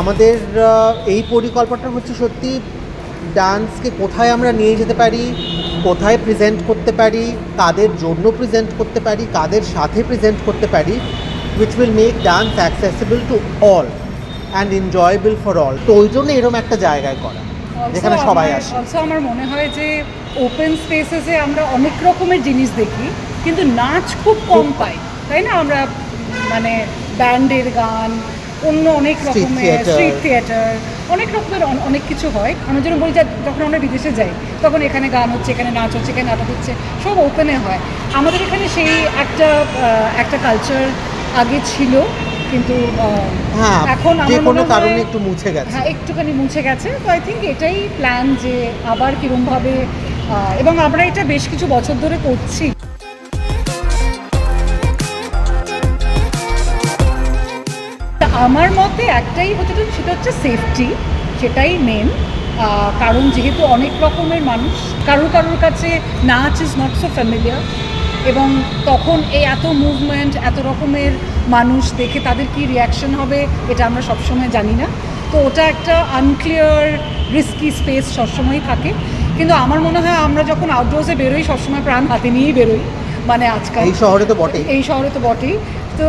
আমাদের এই পরিকল্পনাটা হচ্ছে সত্যি ডান্সকে কোথায় আমরা নিয়ে যেতে পারি কোথায় প্রেজেন্ট করতে পারি কাদের জন্য প্রেজেন্ট করতে পারি কাদের সাথে প্রেজেন্ট করতে পারি which will make dance accessible to all and enjoyable for all তো ওই জন্য এরকম একটা জায়গায় করা যেখানে সবাই আসে। অলসো আমার মনে হয় যে ওপেন স্পেসেসে আমরা অনেক রকমের জিনিস দেখি কিন্তু নাচ খুব কম পাই তাই না? আমরা মানে ব্যান্ডের গান অন্য অনেক রকমের স্ট্রিট থিয়েটার অনেক রকমের অনেক কিছু হয়। আমরা যেন বলি যখন আমরা বিদেশে যাই তখন এখানে গান হচ্ছে এখানে নাচ হচ্ছে এখানে নাটক হচ্ছে সব ওপেনে হয়। আমাদের এখানে সেই একটা একটা কালচার আগে ছিল কিন্তু হ্যাঁ এখন যে আমার কোনো মনে হয়- কারণে একটু মুছে গেছে। হ্যাঁ একটুখানি মুছে গেছে। তো আই থিঙ্ক এটাই প্ল্যান যে আবার কীরমভাবে এবং আমরা এটা বেশ কিছু বছর ধরে করছি। আমার মতে একটাই হচ্ছে সেটা হচ্ছে সেফটি সেটাই মেন কারণ যেহেতু অনেক রকমের মানুষ, কারোর কারোর কাছে নাচ ইজ নট সো ফ্যামিলিয়ার এবং তখন এই এত মুভমেন্ট এত রকমের মানুষ দেখে তাদের কি রিয়াকশন হবে, এটা আমরা সবসময় জানি না। তো ওটা একটা আনক্লিয়ার রিস্কি স্পেস সবসময়ই থাকে। কিন্তু আমার মনে হয় আমরা যখন আউটডোর্সে বেরোই, সবসময় প্রাণ হাতে নিয়েই বেরোই। মানে আজকাল। এই শহরে তো বটেই। এই শহরে তো বটেই। তো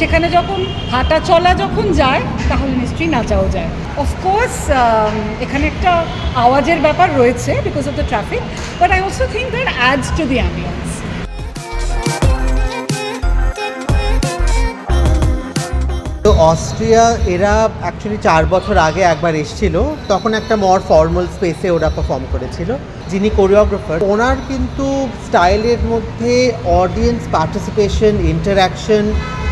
সেখানে যখন হাঁটা চলা যখন যায় তাহলে নিশ্চয়ই নাচাও যায়। অফকোর্স এখানে একটা আওয়াজের ব্যাপার রয়েছে because of the traffic but I also think that adds to the ambience Austria এরা অ্যাকচুয়ালি চার বছর আগে একবার এসেছিল তখন একটা মর ফর্মাল স্পেসে ওরা পারফর্ম করেছিল যিনি কোরিওগ্রাফার ওনার কিন্তু স্টাইলের মধ্যে অডিয়েন্স পার্টিসিপেশন ইন্টারাকশন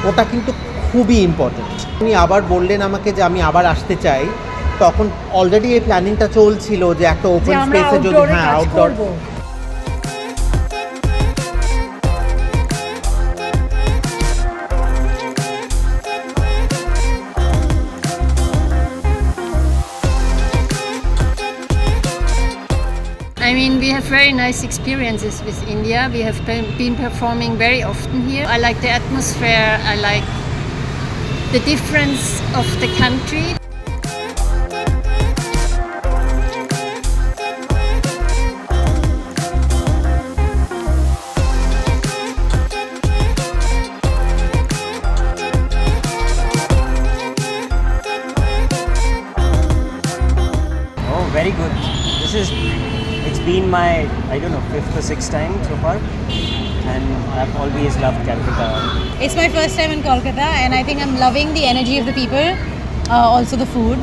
ওটা কিন্তু খুবই ইম্পর্টেন্ট উনি আবার বললেন আমাকে যে আমি আবার আসতে চাই তখন অলরেডি এই প্ল্যানিংটা চলছিল যে একটা ওপেন স্পেসে যদি হ্যাঁ outdoor have very nice experiences with India. We have been, been performing very often here. I like the atmosphere, I like the difference of the country. Oh, very good. This is, it's been my, I don't know, fifth or sixth time so far. And I've always loved Calcutta. It's my first time in Kolkata, and I think I'm loving the energy of the people, uh, also the food.